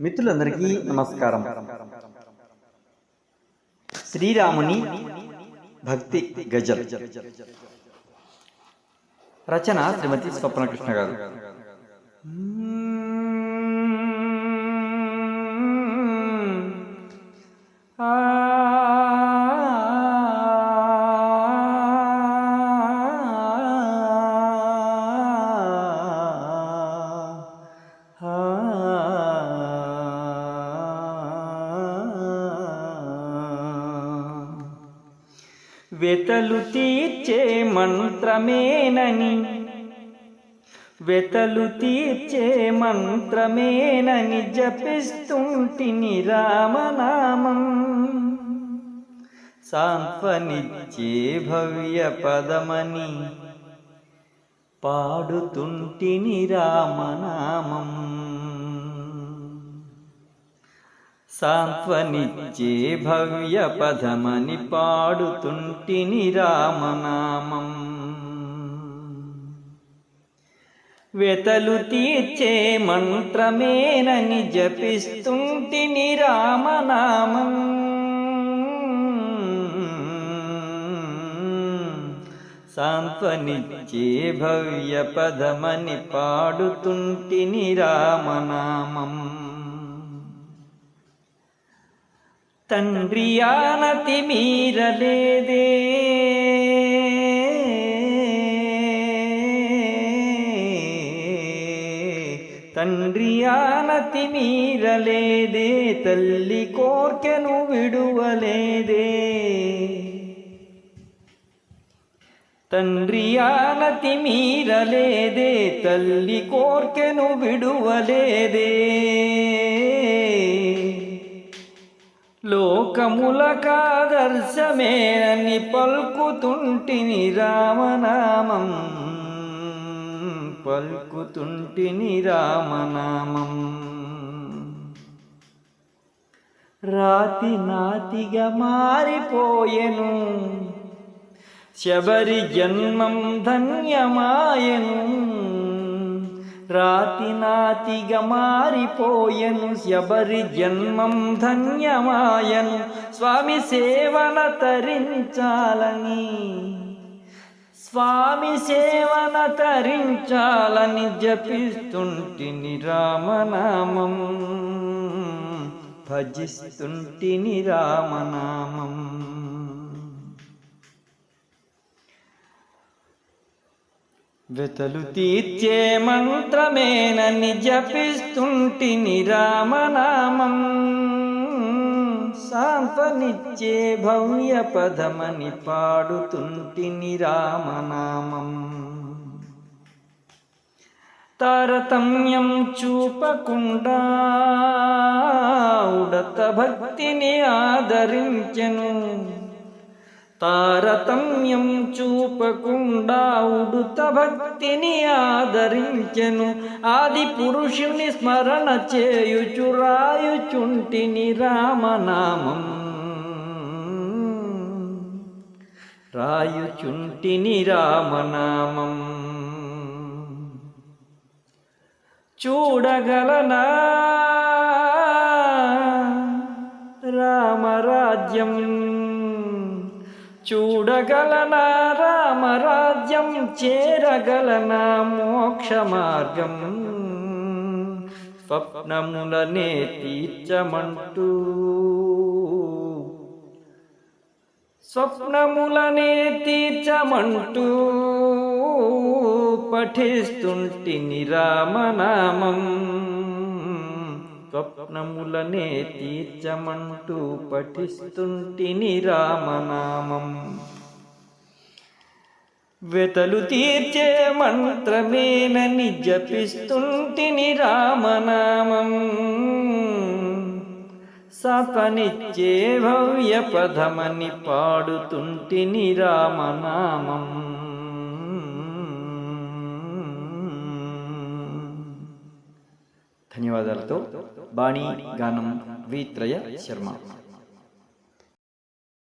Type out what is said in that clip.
మిత్రులందరికీ నమస్కారం. శ్రీరాముని భక్తి గజల్. రచన శ్రీమతి స్వప్నకృష్ణ గారు. వెతలు తీర్చే మంత్రమేనని. వెతలు తీర్చే మంత్రమేనని జపిస్తుంటిని రామనామం. సాంత్వనిచ్చే భవ్య పదమని పాడుతుంటిని రామనామం. సాంత్వనిచ్చే భవ్య పదమని పాడుతుంటిని రామనామం. వెతలు తీర్చే మంత్రమేనని జపిస్తుంటిని రామనామం. సాంత్వనిచ్చే భవ్య పదమని పాడుతుంటిని రామనామం. తండ్రి ఆనతి మీరలేదే తండ్రి ఆనతి మీరలేదే తల్లి కోర్కెను విడువలేదే. తండ్రి ఆనతి మీరలేదే తల్లి కోర్కెను విడువలేదే. లోకముల కాదర్శమేనని పలుకుతుంటిని రామనామం. పలుకుతుంటిని రామనామం. రాతి నాతిగా మారిపోయెను. శబరి జన్మం ధన్యమాయను. రాతి నాతిగా మారిపోయెను శబరి జన్మం ధన్యమాయను స్వామి సేవన తరించాలని. స్వామి సేవన తరించాలని జపిస్తుంటిని రామనామం భజిస్తుంటిని రామనామం. వెతలు తీర్చే మంత్రమేనని జపిస్తుంటిని రామనామం. శాంతనిచ్చే భవ్య పదమని పాడుతుంటిని రామనామం. తారతమ్యం చూపకుండా ఉడత భక్తిని ఆదరించను. తారతమ్యం చూపకుండా ఉడుత భక్తిని ఆదరించెను. ఆది పురుషుని స్మరణ చేయుచు రాయుచుంటిని రామనామం. రాయుచుంటిని రామనామం. చూడగలనా? రామరాజ్యం చూడగలనా? రామరాజ్యం చేరగలనా? మోక్ష మార్గం స్వప్నములనే తీర్చమంటూ. స్వప్నములనే తీర్చమంటూ పఠిస్తుంటిని రామనామం. స్వప్నములనే తీర్చమంటూ పఠిస్తుంటిని రామనామం. వెతలు తీర్చే మంత్రమేనని జపిస్తుంటిని రామనామం. సపనిచ్చే భవ్య పదమని పాడుతుంటిని రామనామం. ధన్యవాదాలతో బాణీ గానం వీత్రయ శర్మ.